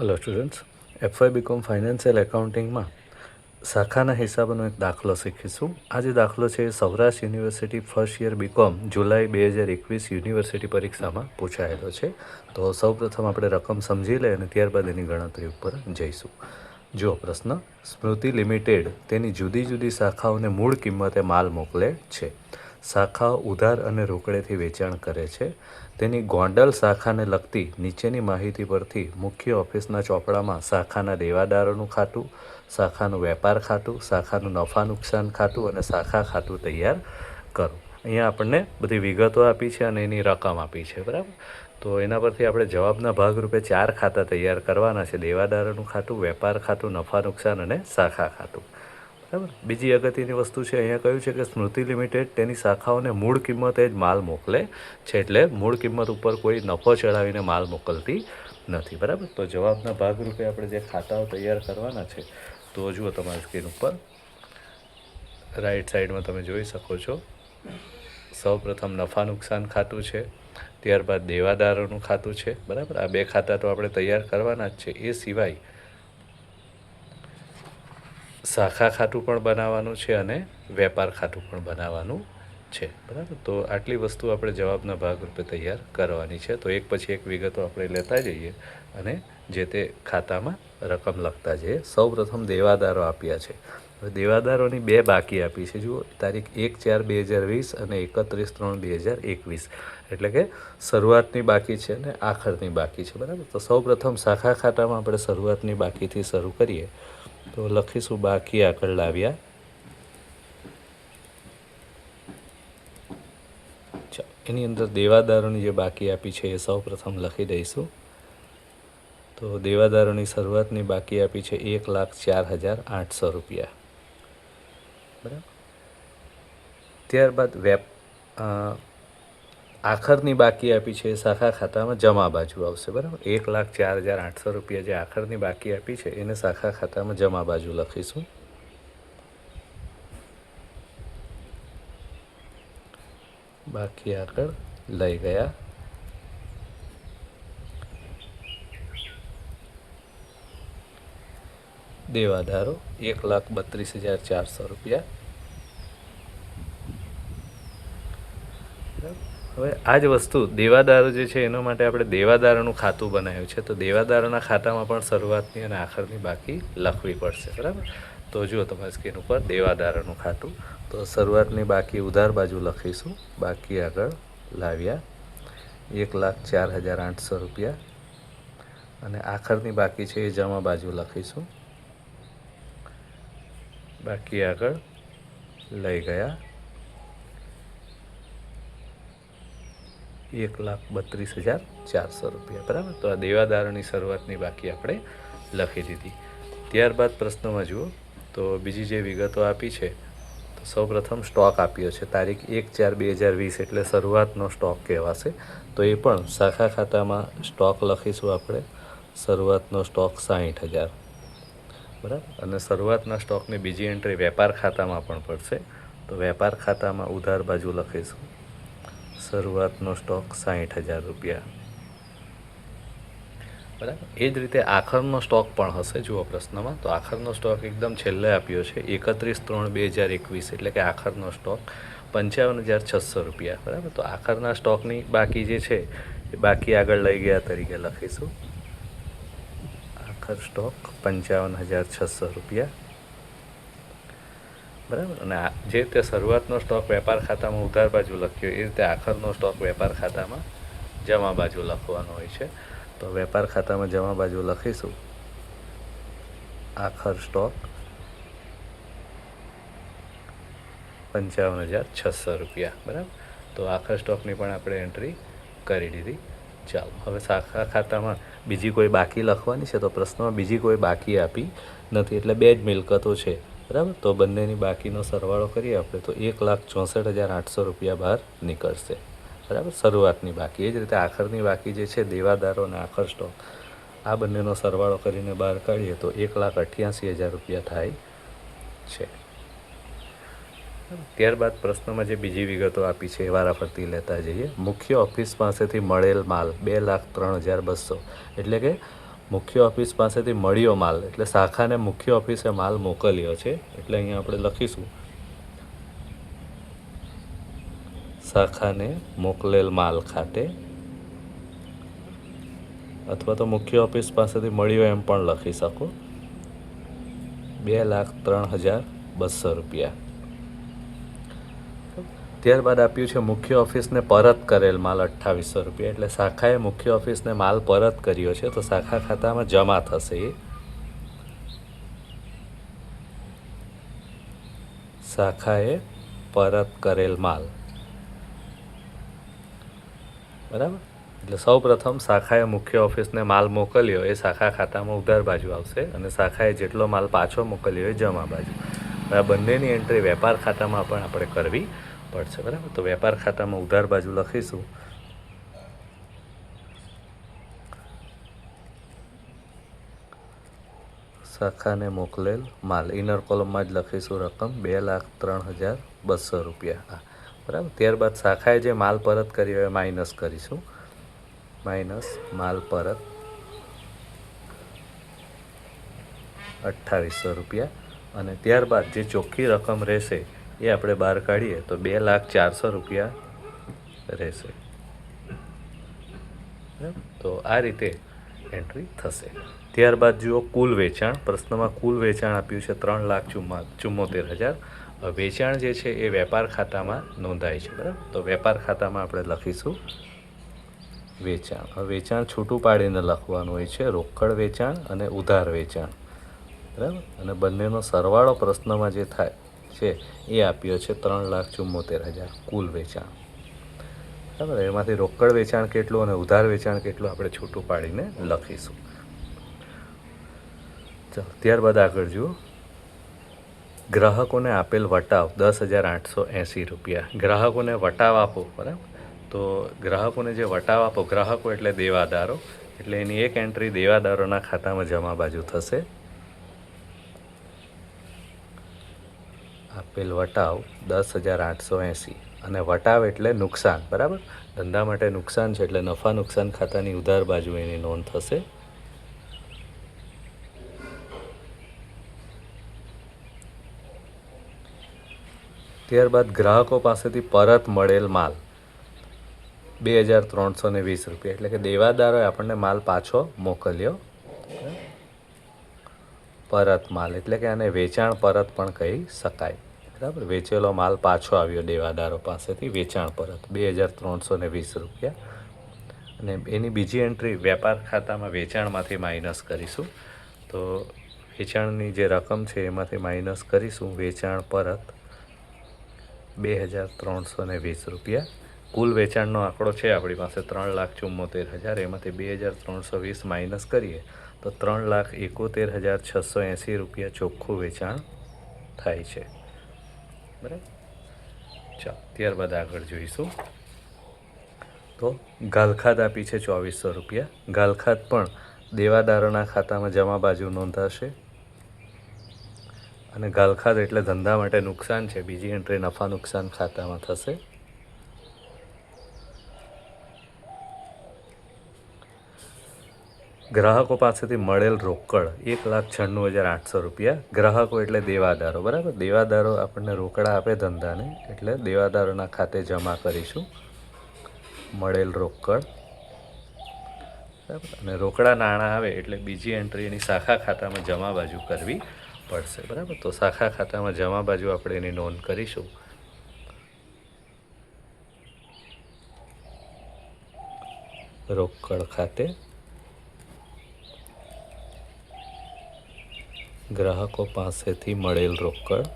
Hello students FY BCom financial એકાઉન્ટિંગમાં શાખાના હિસાબનો એક દાખલો શીખીશું. આ જે દાખલો છે Saurashtra university first year BCom જુલાઈ બે હજાર એકવીસ યુનિવર્સિટી પરીક્ષામાં પૂછાયેલો છે. તો સૌપ્રથમ આપણે રકમ સમજી લઈએ અને ત્યારબાદ એની ગણતરી ઉપર જઈશું. જો પ્રશ્ન. સ્મૃતિ લિમિટેડ તેની જુદી જુદી શાખાઓને મૂળ કિંમતે માલ મોકલે છે. શાખાઓ ઉધાર અને રોકડેથી વેચાણ કરે છે. તેની ગોંડલ શાખાને લગતી નીચેની માહિતી પરથી મુખ્ય ઓફિસના ચોપડામાં શાખાના દેવાદારોનું ખાતું, શાખાનું વેપાર ખાતું, શાખાનું નફા નુકસાન ખાતું અને શાખા ખાતું તૈયાર કરો. અહીંયા આપણને બધી વિગતો આપી છે અને એની રકમ આપી છે, બરાબર? તો એના પરથી આપણે જવાબના ભાગરૂપે ચાર ખાતા તૈયાર કરવાના છે. દેવાદારોનું ખાતું, વેપાર ખાતું, નફા નુકસાન અને શાખા ખાતું. બરાબર. બીજી અગત્યની વસ્તુ છે, અહીંયા કહ્યું છે કે સ્મૃતિ લિમિટેડ તેની શાખાઓને મૂળ કિંમતે જ માલ મોકલે છે, એટલે મૂળ કિંમત ઉપર કોઈ નફો ચડાવીને માલ મોકલતી નથી, બરાબર? તો જવાબના ભાગરૂપે આપણે જે ખાતાઓ તૈયાર કરવાના છે, તો જુઓ તમારી સ્ક્રીન ઉપર. રાઈટ સાઈડમાં તમે જોઈ શકો છો. સૌપ્રથમ નફા નુકસાન ખાતું છે, ત્યારબાદ દેવાદારોનું ખાતું છે, બરાબર? આ બે ખાતા તો આપણે તૈયાર કરવાના જ છે. એ સિવાય શાખા ખાતું પણ બનાવવાનું છે અને વેપાર ખાતું પણ બનાવવાનું છે. બરાબર? તો આટલી વસ્તુ આપણે જવાબના ભાગરૂપે તૈયાર કરવાની છે. તો એક પછી એક વિગતો આપણે લેતા જઈએ અને જે તે ખાતામાં રકમ લખતા જઈએ. સૌપ્રથમ દેવાદારો આપ્યા છે. હવે દેવાદારોની બે બાકી આપી છે. જુઓ, તારીખ એક ચાર બે હજાર વીસ અને એકત્રીસ ત્રણ બે હજાર એકવીસ. એટલે કે શરૂઆતની બાકી છે અને આખરની બાકી છે. બરાબર? તો સૌપ્રથમ શાખા ખાતામાં આપણે શરૂઆતની બાકીથી શરૂ કરીએ. તો લખીશું બાકી આગળ લાવ્યા. એની અંદર દેવાદારોની જે બાકી આપી છે એ સૌ પ્રથમ લખી દઈશું. તો દેવાદારોની શરૂઆતની બાકી આપી છે એક લાખ ચાર હજાર આઠસો રૂપિયા. બરાબર? ત્યારબાદ વેપ આખરની બાકી આપી છે એ શાખા ખાતામાં જમા બાજુ આવશે, બરાબર? એક લાખ ચાર હજાર આઠસો રૂપિયા જે આખરની બાકી આપી છે, એને શાખા ખાતામાં જમા બાજુ લખીશું. બાકી આગળ લઈ ગયા. દેવાધારો, એક લાખ બત્રીસ હજાર ચારસો રૂપિયા. હવે આ જ વસ્તુ, દેવાદારો જે છે, એના માટે આપણે દેવાદારોનું ખાતું બનાવ્યું છે. તો દેવાદારોના ખાતામાં પણ શરૂઆતની અને આખરની બાકી લખવી પડશે, બરાબર? તો જુઓ તમારી સ્ક્રીન ઉપર દેવાદારોનું ખાતું. તો શરૂઆતની બાકી ઉધાર બાજુ લખીશું. બાકી આગળ લાવ્યા. એક લાખ ચાર હજાર આઠસો રૂપિયા. અને આખરની બાકી છે એ જમા બાજુ લખીશું. બાકી આગળ લઈ ગયા. એક લાખ બત્રીસ હજાર ચારસો રૂપિયા. બરાબર? તો આ દેવાદારોની શરૂઆતની બાકી આપણે લખી દીધી. ત્યારબાદ પ્રશ્નમાં જુઓ, તો બીજી જે વિગતો આપી છે, તો સૌપ્રથમ સ્ટોક આપ્યો છે. તારીખ એક ચાર બે હજાર વીસ એટલે શરૂઆતનો સ્ટોક કહેવાશે. તો એ પણ શાખા ખાતામાં સ્ટોક લખીશું આપણે. શરૂઆતનો સ્ટોક સાહીઠ હજાર. બરાબર? અને શરૂઆતના સ્ટોકની બીજી એન્ટ્રી વેપાર ખાતામાં પણ પડશે. તો વેપાર ખાતામાં ઉધાર બાજુ લખીશું. શરૂઆતનો સ્ટોક સાહીઠ હજાર રૂપિયા. બરાબર? એ જ રીતે આખરનો સ્ટોક પણ હશે, જુઓ પ્રશ્નમાં. તો આખરનો સ્ટોક એકદમ છેલ્લે આપ્યો છે, એકત્રીસ ત્રણ બે હજાર એકવીસ, એટલે કે આખરનો સ્ટોક પંચાવન હજાર છસો રૂપિયા. બરાબર? તો આખરના સ્ટોકની બાકી જે છે, એ બાકી આગળ લઈ ગયા તરીકે લખીશું. આખર સ્ટોક પંચાવન હજાર છસો રૂપિયા. બરાબર. અને જે રીતે શરૂઆતનો સ્ટોક વેપાર ખાતામાં ઉધાર બાજુ લખ્યો, એ રીતે આખરનો સ્ટોક વેપાર ખાતામાં જમા બાજુ લખવાનો હોય છે. તો વેપાર ખાતામાં જમા બાજુ લખીશું. આખર સ્ટોક પંચાવન હજાર છસો રૂપિયા. બરાબર? તો આખર સ્ટોકની પણ આપણે એન્ટ્રી કરી દીધી. ચાલો, હવે શાખા ખાતામાં બીજી કોઈ બાકી લખવાની છે તો પ્રશ્નમાં બીજી કોઈ બાકી આપી નથી. એટલે બે જ મિલકતો છે. બરાબર? તો બંનેની બાકીનો સરવાળો કરીએ આપણે, તો એક લાખ ચોસઠ હજાર આઠસો રૂપિયા બહાર નીકળશે. બરાબર? શરૂઆતની બાકી. એ જ રીતે આખરની બાકી જે છે, દેવાદારો અને આખર સ્ટોક, આ બંનેનો સરવાળો કરીને બહાર કાઢીએ, તો એક લાખ અઠ્યાસી હજાર રૂપિયા થાય છે. ત્યારબાદ પ્રશ્નમાં જે બીજી વિગતો આપી છે, એ વારાફરતી લેતા જઈએ. મુખ્ય ઓફિસ પાસેથી મળેલ માલ બે લાખ ત્રણ હજાર બસો. એટલે કે મુખ્ય ઓફિસ પાસેથી મળ્યો માલ. એટલે શાખાને મુખ્ય ઓફિસે માલ મોકલ્યો છે. એટલે અહીંયા આપણે લખીશું. શાખાને મોકલેલ માલ ખાતે. અથવા તો મુખ્ય ઓફિસ પાસેથી મળ્યો એમ પણ લખી શકો. બે લાખ ત્રણ હજાર બસો રૂપિયા. ત્યારબાદ આપ્યું છે, મુખ્ય ઓફિસને પરત કરેલ માલ અઠ્ઠાવીસો રૂપિયા. એટલે શાખાએ મુખ્ય ઓફિસને માલ પરત કર્યો છે, તો શાખા ખાતામાં જમા થશે. એ શાખાએ પરત કરેલ માલ. બરાબર? એટલે સૌ પ્રથમ શાખાએ મુખ્ય ઓફિસને માલ મોકલ્યો, એ શાખા ખાતામાં ઉધાર બાજુ આવશે અને શાખાએ જેટલો માલ પાછો મોકલ્યો એ જમા બાજુ. આ બંનેની એન્ટ્રી વેપાર ખાતામાં પણ આપણે કરવી પડશે, બરાબર? તો વેપાર ખાતામાં ઉધાર બાજુ લખીશું. શાખાને મોકલેલ માલ. ઇનર કોલમમાં જ લખીશું રકમ, બે લાખ ત્રણ હજાર બસો રૂપિયા બરાબર? ત્યારબાદ શાખાએ જે માલ પરત કર્યો એ માઇનસ કરીશું. માઇનસ માલ પરત અઠ્ઠાવીસો રૂપિયા. અને ત્યારબાદ જે ચોખ્ખી રકમ રહેશે એ આપણે બહાર કાઢીએ તો બે લાખ ચારસો રૂપિયા રહેશે? તો આ રીતે એન્ટ્રી થશે. ત્યારબાદ જુઓ કુલ વેચાણ. પ્રશ્નમાં કુલ વેચાણ આપ્યું છે ત્રણ લાખ ચુમ્મા ચુમ્મોતેર હજાર. વેચાણ જે છે એ વેપાર ખાતામાં નોંધાય છે. બરાબર? તો વેપાર ખાતામાં આપણે લખીશું વેચાણ. વેચાણ છૂટું પાડીને લખવાનું હોય છે રોકડ વેચાણ અને ઉધાર વેચાણ. બરાબર? અને બંનેનો સરવાળો પ્રશ્નમાં જે થાય છે, એ આપ્યો છે ત્રણ લાખ ચુમ્મોતેર હજાર કુલ વેચાણ. બરાબર, એમાંથી રોકડ વેચાણ કેટલું અને ઉધાર વેચાણ કેટલું આપણે છૂટું પાડીને લખીશું. ચાલો, ત્યારબાદ આગળ જુઓ. ગ્રાહકોને આપેલ વટાવ દસ હજાર આઠસો એંસી રૂપિયા. ગ્રાહકોને વટાવ આપો, બરાબર? તો ગ્રાહકોને જે વટાવ આપો, ગ્રાહકો એટલે દેવાદારો. એટલે એની એક એન્ટ્રી દેવાદારોના ખાતામાં જમા બાજુ થશે. આપેલ વટાવ દસ હજાર આઠસો એંસી અને વટાવ એટલે નુકસાન, બરાબર? ધંધા માટે નુકસાન છે એટલે નફા નુકસાન ખાતાની ઉધાર બાજુ એની નોંધ થશે. ત્યારબાદ ગ્રાહકો પાસેથી પરત મળેલ માલ, બે હજાર ત્રણસો ને વીસ રૂપિયા. એટલે કે દેવાદારોએ આપણને માલ પાછો મોકલ્યો. પરત માલ, એટલે કે આને વેચાણ પરત પણ કહી શકાય. બરાબર? વેચેલો માલ પાછો આવ્યો દેવાદારો પાસેથી વેચાણ પરત, બે હજાર ત્રણસો ને વીસ રૂપિયા. અને એની બીજી એન્ટ્રી વેપાર ખાતામાં વેચાણમાંથી માઇનસ કરીશું. તો વેચાણની જે રકમ છે એમાંથી માઇનસ કરીશું વેચાણ પરત બે હજાર ત્રણસો ને વીસ રૂપિયા. કુલ વેચાણનો આંકડો છે આપણી પાસે ત્રણ લાખ ચુમ્મોતેર હજાર, એમાંથી બે હજાર ત્રણસો વીસ માઇનસ કરીએ તો ત્રણ લાખ એકોતેર હજાર છસો એંસી રૂપિયા ચોખ્ખું વેચાણ થાય છે. બરાબર? ચાલો, ત્યારબાદ આગળ જોઈશું. તો ગાલખાત આપી છે ચોવીસો રૂપિયા. ગાલખાત પણ દેવાદારોના ખાતામાં જમા બાજુ નોંધાશે. અને ગાલખાત એટલે ધંધા માટે નુકસાન છે. બીજી એન્ટ્રી નફા નુકસાન ખાતામાં થશે. ગ્રાહકો પાસેથી મળેલ રોકડ એક લાખ છન્નું હજાર આઠસો રૂપિયા. ગ્રાહકો એટલે દેવાદારો, બરાબર? દેવાદારો આપણને રોકડા આપે ધંધાને, એટલે દેવાદારોના ખાતે જમા કરીશું. મળેલ રોકડ. બરાબર? અને રોકડા નાણાં આવે એટલે બીજી એન્ટ્રી એની શાખા ખાતામાં જમા બાજુ કરવી પડશે. બરાબર? તો શાખા ખાતામાં જમા બાજુ આપણે એની નોંધ કરીશું. રોકડ ખાતે ગ્રાહકો પાસેથી મળેલ રોકડ.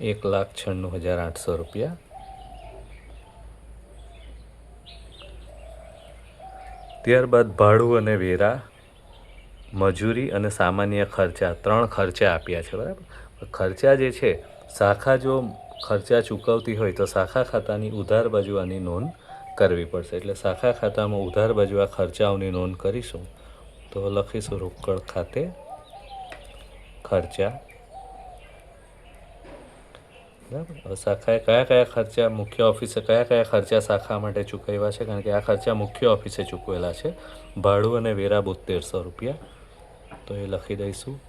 એક લાખ છન્નું હજાર આઠસો રૂપિયા. ત્યારબાદ ભાડું અને વેરા, મજૂરી અને સામાન્ય ખર્ચા ત્રણ ખર્ચા આપ્યા છે, બરાબર? ખર્ચા જે છે, શાખા જો ખર્ચા ચૂકવતી હોય તો શાખા ખાતાની ઉધાર બાજુ આની નોંધ કરવી પડશે. એટલે શાખા ખાતામાં ઉધાર બાજુ આ ખર્ચાઓની નોંધ કરીશું. તો લખીશું રોકડ ખાતે ખર્ચા. બરાબર? શાખાએ કયા કયા ખર્ચા મુખ્ય ઓફિસે કયા કયા ખર્ચા શાખા માટે ચૂકવ્યા છે? કારણ કે આ ખર્ચા મુખ્ય ઓફિસે ચૂકવેલા છે. ભાડું અને વેરા બોતેરસો રૂપિયા. તો એ લખી દઈશું.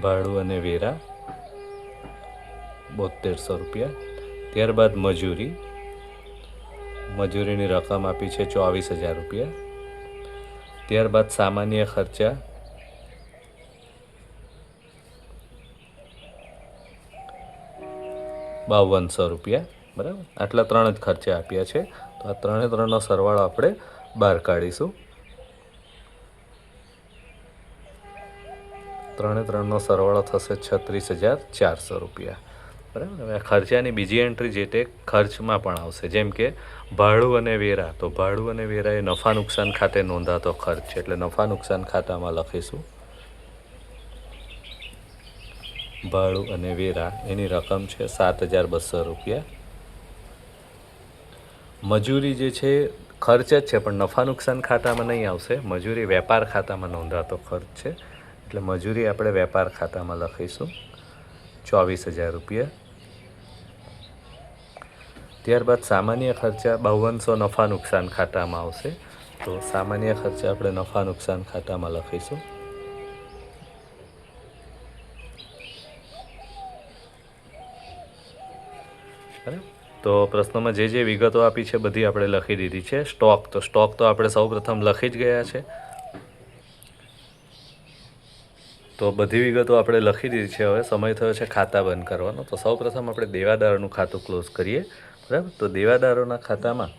ભાડું અને વેરા બોતેરસો રૂપિયા. ત્યારબાદ મજૂરી. મજૂરીની રકમ આપી છે ચોવીસ હજાર રૂપિયા. ત્યારબાદ સામાન્ય ખર્ચા. બાવનસો રૂપિયા, બરાબર? આટલા ત્રણ જ ખર્ચા આપ્યા છે. તો આ ત્રણે ત્રણનો સરવાળો આપણે બહાર કાઢીશું. ત્રણે ત્રણનો સરવાળો થશે છત્રીસ હજાર ચારસો રૂપિયા. બરાબર? હવે ખર્ચાની બીજી એન્ટ્રી જે તે ખર્ચમાં પણ આવશે. જેમ કે ભાડું અને વેરા. તો ભાડું અને વેરા એ નફા નુકસાન ખાતે નોંધાતો ખર્ચ. છે એટલે નફા નુકસાન ખાતામાં લખીશું. ભાડું અને વેરા એની રકમ છે સાત હજાર બસો રૂપિયા. મજૂરી જે છે, ખર્ચ જ છે, પણ નફા નુકસાન ખાતામાં નહીં આવશે. મજૂરી વેપાર ખાતામાં નોંધાતો ખર્ચ છે. એટલે મજૂરી આપણે વેપાર ખાતામાં લખીશું. ચોવીસ હજાર રૂપિયા. ત્યારબાદ સામાન્ય ખર્ચા બાવનસો નફા નુકસાન ખાતામાં આવશે. તો સામાન્ય ખર્ચા આપણે નફા નુકસાન ખાતામાં લખીશું. તો પ્રશ્નોમાં જે જે વિગતો આપી છે બધી આપણે લખી દીધી છે. સ્ટોક, તો સ્ટોક તો આપણે સૌપ્રથમ લખી જ ગયા છે. તો બધી વિગતો આપણે લખી દીધી છે. હવે સમય થયો છે ખાતા બંધ કરવાનો. તો સૌપ્રથમ આપણે દેવાદારનું ખાતું ક્લોઝ કરીએ. બરાબર તો દેવાદારોના ખાતામાં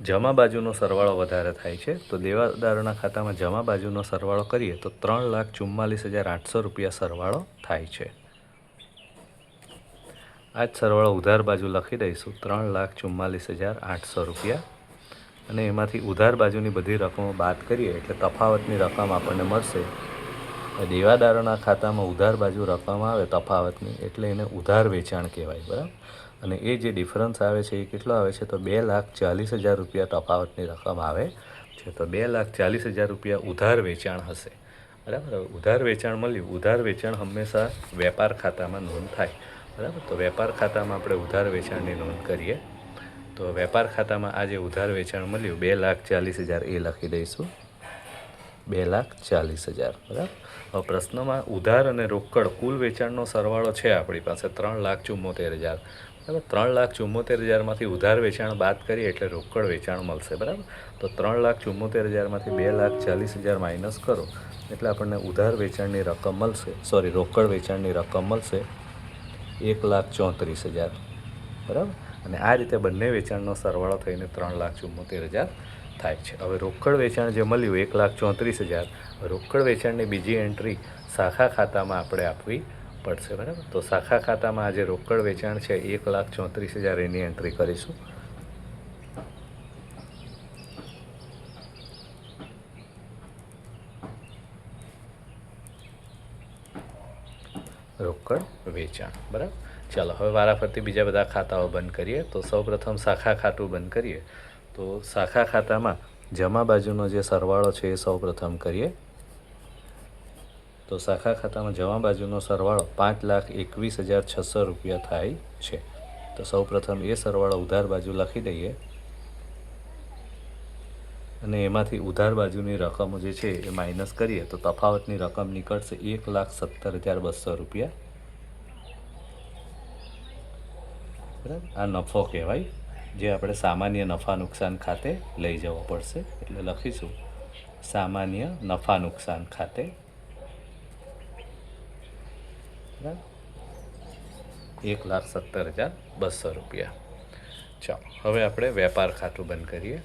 જમા બાજુનો સરવાળો વધારે થાય છે. તો દેવાદારોના ખાતામાં જમા બાજુનો સરવાળો કરીએ તો ત્રણ લાખ ચુમ્માલીસ હજાર આઠસો રૂપિયા સરવાળો થાય છે. આ જ સરવાળો ઉધાર બાજુ લખી દઈશું. ત્રણ લાખ ચુમ્માલીસ હજાર આઠસો રૂપિયા. અને એમાંથી ઉધાર બાજુની બધી રકમો બાદ કરીએ એટલે તફાવતની રકમ આપણને મળશે. દેવાદારોના ખાતામાં ઉધાર બાજુ રકમ આવે તફાવતની, એટલે એને ઉધાર વેચાણ કહેવાય, બરાબર? અને એ જે ડિફરન્સ આવે છે, એ કેટલો આવે છે? તો બે લાખ ચાલીસ હજાર રૂપિયા તફાવતની રકમ આવે છે. તો બે લાખ ચાલીસ હજાર રૂપિયા ઉધાર વેચાણ હશે. બરાબર? ઉધાર વેચાણ મળ્યું. ઉધાર વેચાણ હંમેશા વેપાર ખાતામાં નોંધ થાય. બરાબર? તો વેપાર ખાતામાં આપણે ઉધાર વેચાણની નોંધ કરીએ. તો વેપાર ખાતામાં આ જે ઉધાર વેચાણ મળ્યું, બે લાખ ચાલીસ હજાર, એ લખી દઈશું. બે લાખ ચાલીસ હજાર. બરાબર? હવે પ્રશ્નમાં ઉધાર અને રોકડ કુલ વેચાણનો સરવાળો છે આપણી પાસે ત્રણ લાખ ચુમ્મોતેર હજાર. બરાબર ત્રણ લાખ ચુમ્મોતેર હજારમાંથી ઉધાર વેચાણ બાદ કરીએ એટલે રોકડ વેચાણ મળશે, બરાબર? તો ત્રણ લાખ ચુમ્મોતેર હજારમાંથી બે લાખ ચાલીસ હજાર માઇનસ કરો, એટલે આપણને ઉધાર વેચાણની રકમ મળશે, સોરી, રોકડ વેચાણની રકમ મળશે એક લાખ ચોત્રીસ હજાર, બરાબર? અને આ રીતે બંને વેચાણનો સરવાળો થઈને ત્રણ લાખ ચુમ્મોતેર હજાર થાય છે. હવે રોકડ વેચાણ જે મળ્યું, એક લાખ ચોત્રીસ હજાર, રોકડ વેચાણની બીજી એન્ટ્રી શાખા ખાતામાં આપણે આપવી પડશે, બરાબર? તો શાખા ખાતામાં આજે રોકડ વેચાણ છે, એક લાખ ચોત્રીસ હજાર એની એન્ટ્રી કરીશું. રોકડ વેચાણ, બરાબર? ચાલો, હવે વારાફરતી બીજા બધા ખાતાઓ બંધ કરીએ. તો સૌપ્રથમ શાખા ખાતું બંધ કરીએ. તો શાખા ખાતામાં જમા બાજુનો જે સરવાળો છે એ સૌપ્રથમ કરીએ. તો શાખા ખાતામાં જમા બાજુનો સરવાળો પાંચ લાખ એકવીસ હજાર છસો રૂપિયા થાય છે. તો સૌપ્રથમ એ સરવાળો ઉધાર બાજુ લખી દઈએ. અને એમાંથી ઉધાર બાજુની રકમ જે છે એ માઇનસ કરીએ તો તફાવતની રકમ નીકળશે એક લાખ સત્તર હજાર બસો રૂપિયા. બરાબર? આ નફો કહેવાય. જે આપણે સામાન્ય નફા નુકસાન ખાતે લઈ જવો પડશે. એટલે લખીશું. સામાન્ય નફા નુકસાન ખાતે બરાબર એક લાખ સત્તર હજાર બસો રૂપિયા. ચાલો, હવે આપણે વેપાર ખાતું બંધ કરીએ.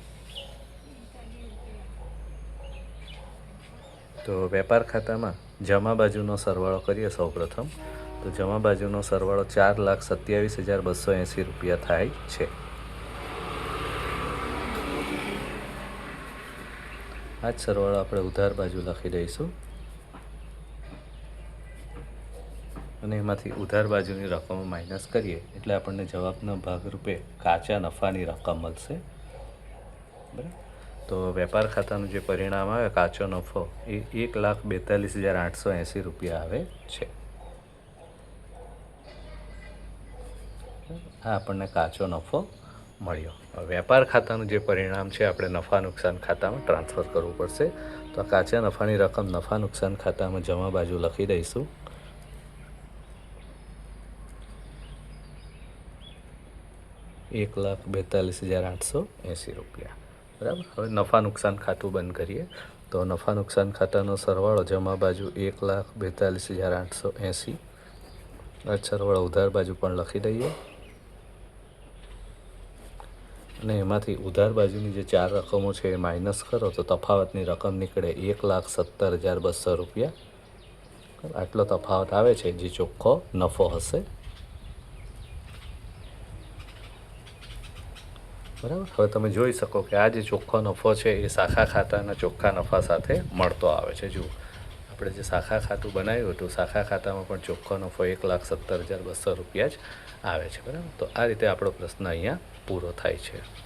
તો વેપાર ખાતામાં જમા બાજુનો સરવાળો કરીએ સૌપ્રથમ. તો જમા બાજુનો સરવાળો ચાર લાખ સત્યાવીસ હજાર બસો એંસી રૂપિયા થાય છે. આ જ સરવાળો આપણે ઉધાર બાજુ લખી દઈશું. અને એમાંથી ઉધાર બાજુની રકમ માઇનસ કરીએ એટલે આપણને જવાબના ભાગરૂપે કાચા નફાની રકમ મળશે. બરાબર? તો વેપાર ખાતાનું જે પરિણામ આવે, કાચો નફો, એ એક લાખ બેતાલીસ હજાર આઠસો એંસી રૂપિયા આવે છે. આ આપણને કાચો નફો મળ્યો. વેપાર ખાતાનું જે પરિણામ છે, આપણે નફા નુકસાન ખાતામાં ટ્રાન્સફર કરવું પડશે. તો કાચા નફાની રકમ નફા નુકસાન ખાતામાં જમા બાજુ લખી દઈશું. એક લાખ બેતાલીસ હજાર આઠસો એંસી રૂપિયા. બરાબર? હવે નફા નુકસાન ખાતું બંધ કરીએ. તો નફા નુકસાન ખાતાનો સરવાળો જમા બાજુ એક લાખ બેતાલીસ હજાર આઠસો એંસી. સરવાળો ઉધાર બાજુ પણ લખી દઈએ. અને એમાંથી ઉધાર બાજુની જે ચાર રકમો છે એ માઇનસ કરો તો તફાવતની રકમ નીકળે એક લાખ સત્તર હજાર બસો રૂપિયા. આટલો તફાવત આવે છે, જે ચોખ્ખો નફો હશે. બરાબર? હવે તમે જોઈ શકો કે આ જે ચોખ્ખો નફો છે એ શાખા ખાતાના ચોખ્ખા નફા સાથે મળતો આવે છે. જુઓ, આપણે જે શાખા ખાતું બનાવ્યું હતું, શાખા ખાતામાં પણ ચોખ્ખો નફો એક લાખ સત્તર હજાર બસો રૂપિયા જ આવે છે. બરાબર? તો આ રીતે આપણો પ્રશ્ન અહીંયા પૂરો થાય છે.